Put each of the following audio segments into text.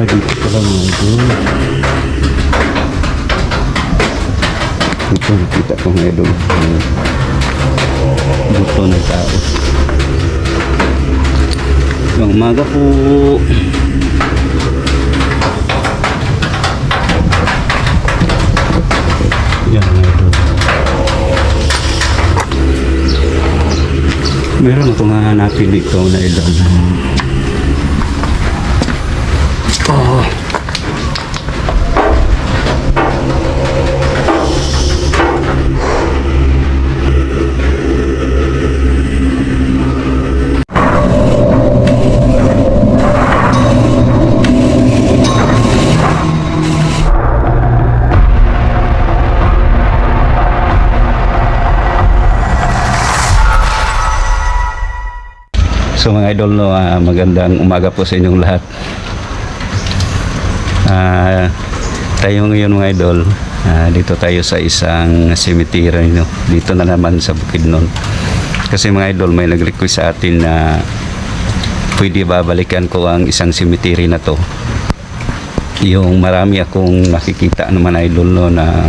Ah, dito pala mga idol. Ito nakita ko mga idol. Buto ng tao. Yung umaga po. Yan mga idol. Meron akong hahanapin dito na idol. So mga idol, no, ah, magandang umaga po sa inyong lahat. Ah, tayo ngayon mga idol, ah, dito tayo sa isang cemetery no? dito na naman sa Bukidnon. Kasi mga idol, may nag-request sa atin na pwede babalikan ko ang isang cemetery na to. Yung marami akong nakikita naman idol no na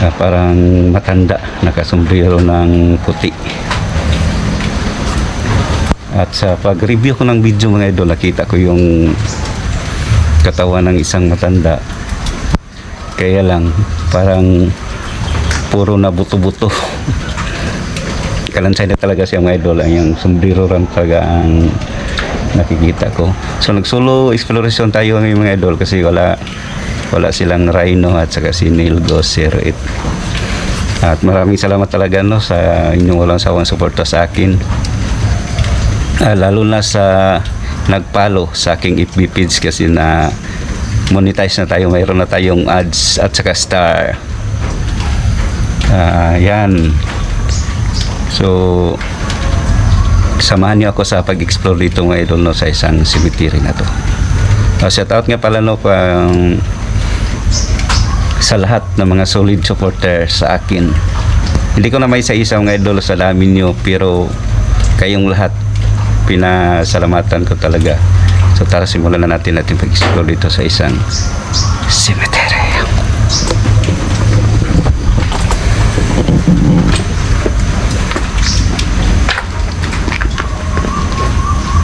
ah, parang matanda, nakasombrero ng puti. At sa pag-review ko ng video mga idol, nakita ko yung katawan ng isang matanda. Kaya lang, parang puro na buto-buto. Kalansay na talaga siya mga idol. Ang sombrero ram talaga ang nakikita ko. So nag-solo exploration tayo ngayon mga idol kasi wala wala silang Rhino at saka si Neil Gosser. At maraming salamat talaga no sa inyong walang sawang suporta sa akin. Ah, lalo na sa nagpalo sa aking FB page kasi na monetize na tayo mayroon na tayong ads at saka star. Ah, yan. So samahan niyo ako sa pag-explore dito mga idol no, sa isang cemetery na to. Uh, shout out nga pala no pang sa lahat ng mga solid supporters sa akin. Hindi ko na may sa isa mga idol sa dami nyo pero kayong lahat pinasalamatan ko talaga. So tara simulan na natin natin pag-explore dito sa isang cemetery.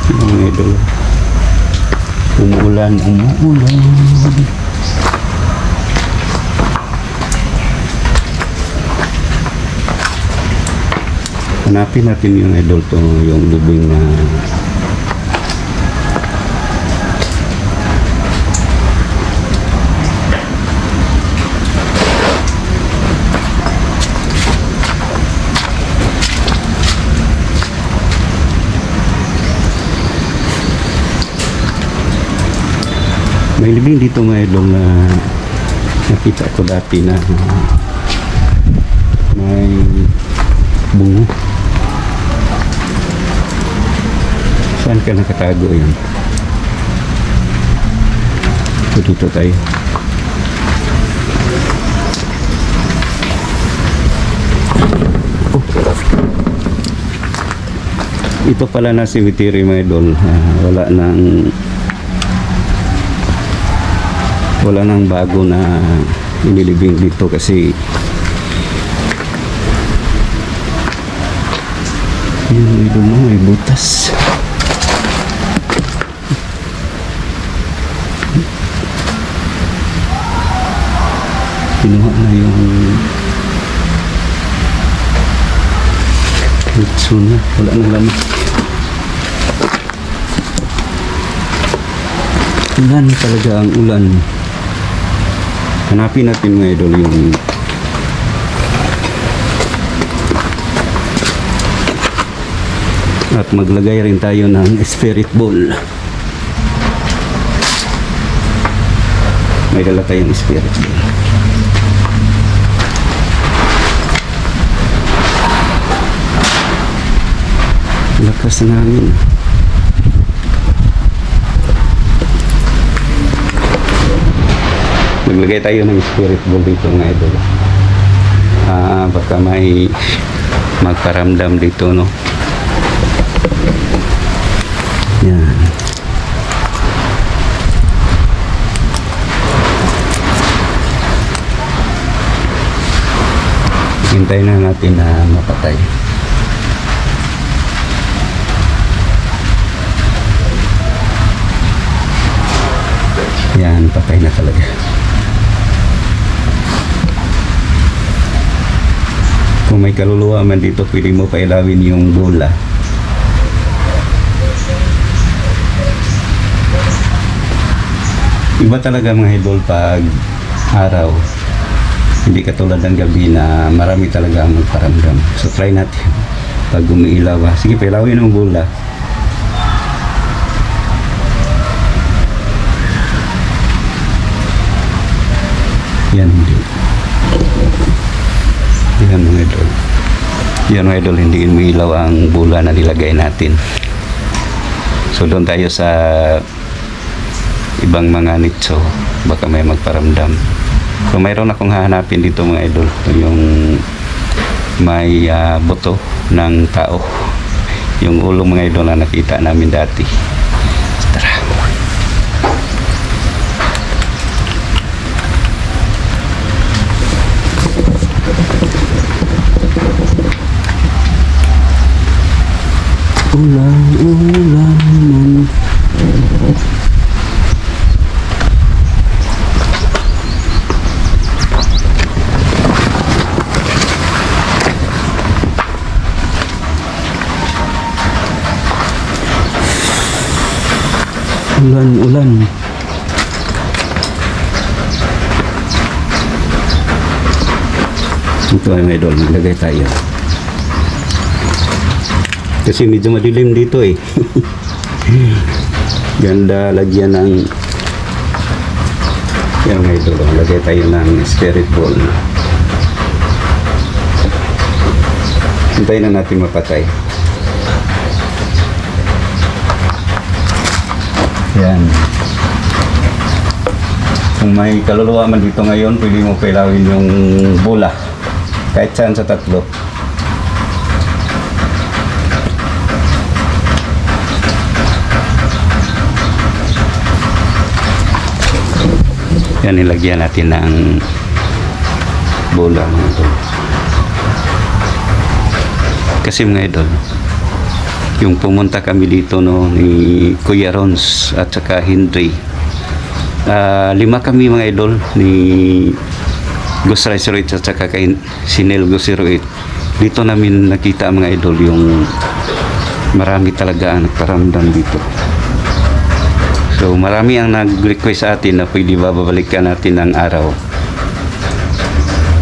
Mga idol. Umuulan, umuulan. Hanapin natin yung idol to, yung lubing na may libing dito mga idol na nakita ko dati na may bungo Saan ka nakatago yan? So, dito tayo. Oh. Ito pala na cemetery mga idol. Ah, wala nang wala nang bago na inilibing dito kasi yun idol mo may butas. Kinuha na yung litso na. Wala nang laman. Ulan talaga ang ulan. Hanapin natin mga idol yung at maglagay rin tayo ng spirit ball may dala tayong spirit ball taas ng maglagay tayo ng spirit bomb dito mga idol. Ah, baka may magparamdam dito no? Yan. Hintay na natin na mapatay. Yan, patay na talaga. Kung may kaluluwa man dito, pwede mo pailawin yung bola. Iba talaga mga idol pag araw. Hindi katulad ng gabi na marami talaga ang magparamdam. So try natin. Pag umiilaw, sige pailawin yung bola. Yan. Yan mga idol. Yan mga idol, hindi umiilaw ang bola na nilagay natin. So doon tayo sa ibang mga nicho baka may magparamdam so mayroon akong hahanapin dito mga idol Ito yung may ah, buto ng tao yung ulo mga idol na nakita namin dati ulan ulan man Ulan, ulan. Ito ay may idol, maglagay tayo. Kasi medyo madilim dito eh. Ganda lagyan ng yan mga idol, lagay tayo ng spirit ball. Hintayin na natin mapatay. Yan. Kung may kaluluwa man dito ngayon, pwede mo pailawin yung bola. Kahit saan sa tatlo. Yan, nilagyan natin ng bola mga idol. Kasi mga idol, yung pumunta kami dito no ni Kuya Rons at saka Henry. Ah, lima kami mga idol ni Gus Riceroit at saka kay Sinel Gusiroit. Dito namin nakita mga idol yung marami talaga ang nagparamdam dito. So marami ang nag-request sa atin na pwede ba babalikan natin ang araw.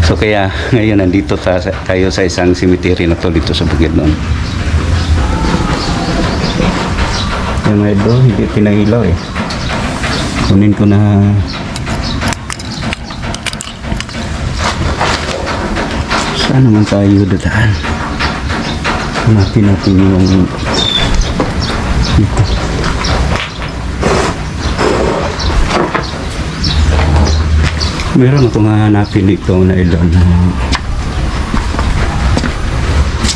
So kaya ngayon nandito ta, tayo sa isang cemetery na to dito sa Bukidnon. Yung mga idol, hindi pinahilaw eh. Kunin ko na Saan naman tayo dadaan? Hanapin natin yung dito. Meron akong hahanapin dito na idol.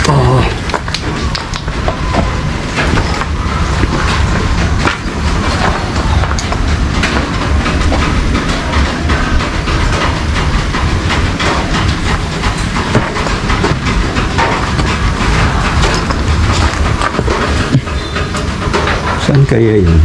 Oh. Saan kaya yun?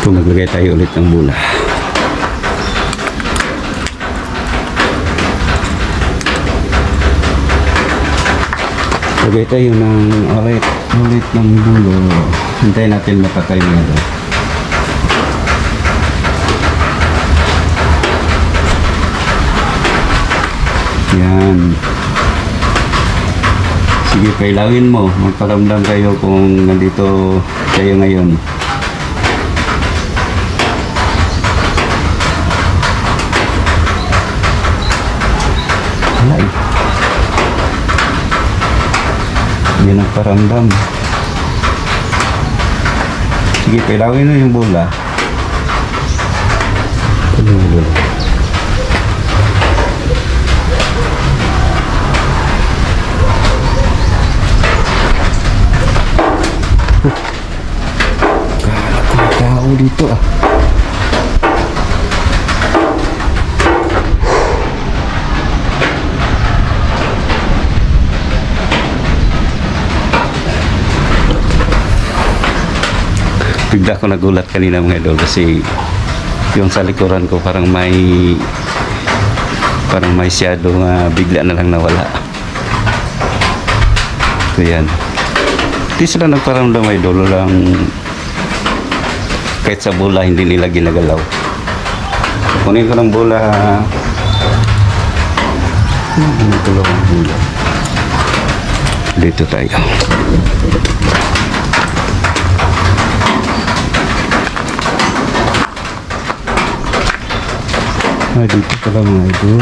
Kung maglagay tayo ulit ng bula. Lagay tayo ng ulit, ulit ng bulo. Hintayin natin mapatay na ito. Yan. Sige, kailawin mo. Magparamdam kayo kung nandito kayo ngayon. Wala eh. Hindi nagparamdam. Sige, kailawin mo yung bola. Ano yung idol? Kala ko may tao dito ah. Bigla ko nagulat kanina mga idol kasi yung sa likuran ko parang may parang may shadow nga bigla na lang nawala. So yan. Di sila nagparamdam idol lang kahit sa bola hindi nila ginagalaw. Kunin ko ng bola. Lang ang bola. Dito tayo. Ah, dito pala mga idol.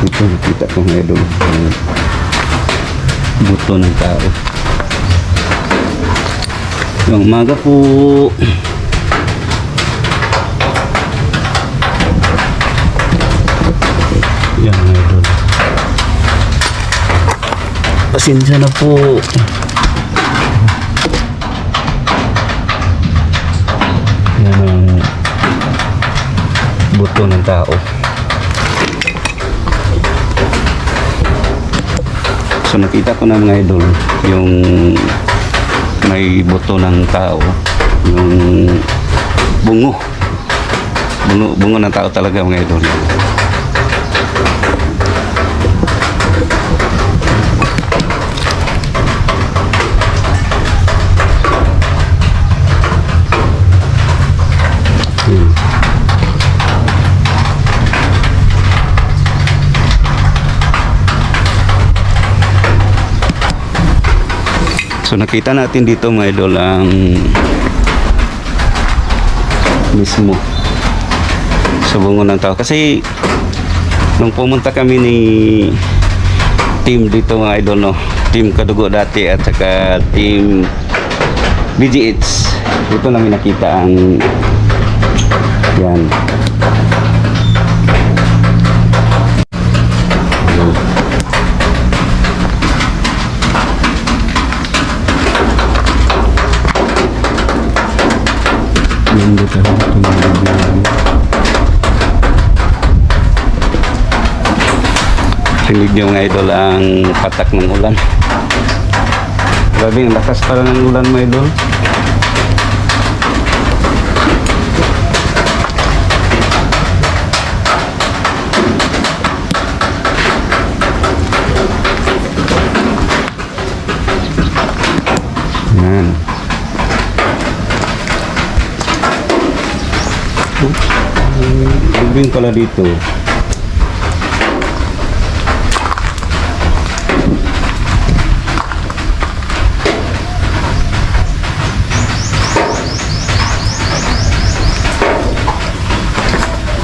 Ito nakita ko mga idol. Buto ng tao. Yung umaga po. Yan mga idol. Pasensya na po. Yan ang buto ng tao. So nakita ko na mga idol yung may buto ng tao, yung bungo. Bungo, bungo ng tao talaga mga idol. So nakita natin dito mga idol ang mismo sa bungo ng tao. Kasi nung pumunta kami ni team dito mga idol no, team Kadugo dati at saka team BGH, dito namin nakita ang yan. Yan dito lang Rinig niyo mga idol ang patak ng ulan. Grabe, ang lakas pala ng ulan mga idol. Yan. Lubing pala dito.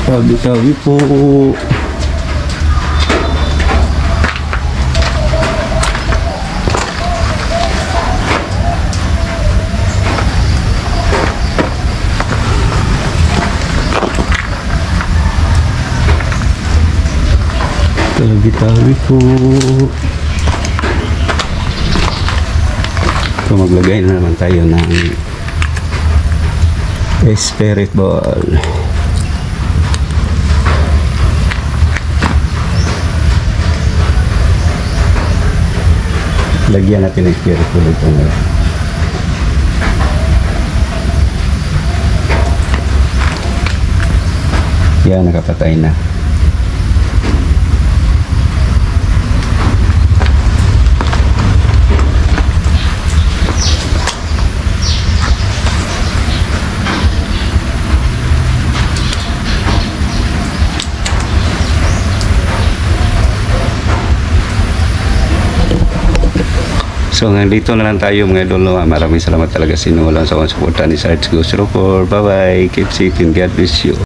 Tabi-tabi po. Tabi-tabi po. So maglagay na naman tayo ng spirit ball. Lagyan natin ng spirit ball ito ngayon. Yan, nakapatay na. So dito na lang tayo mga idol. no? Maraming salamat talaga sa inyo. Walang sawang suporta ni Sarge Ghost Rocker. Bye bye. Keep safe and God bless you.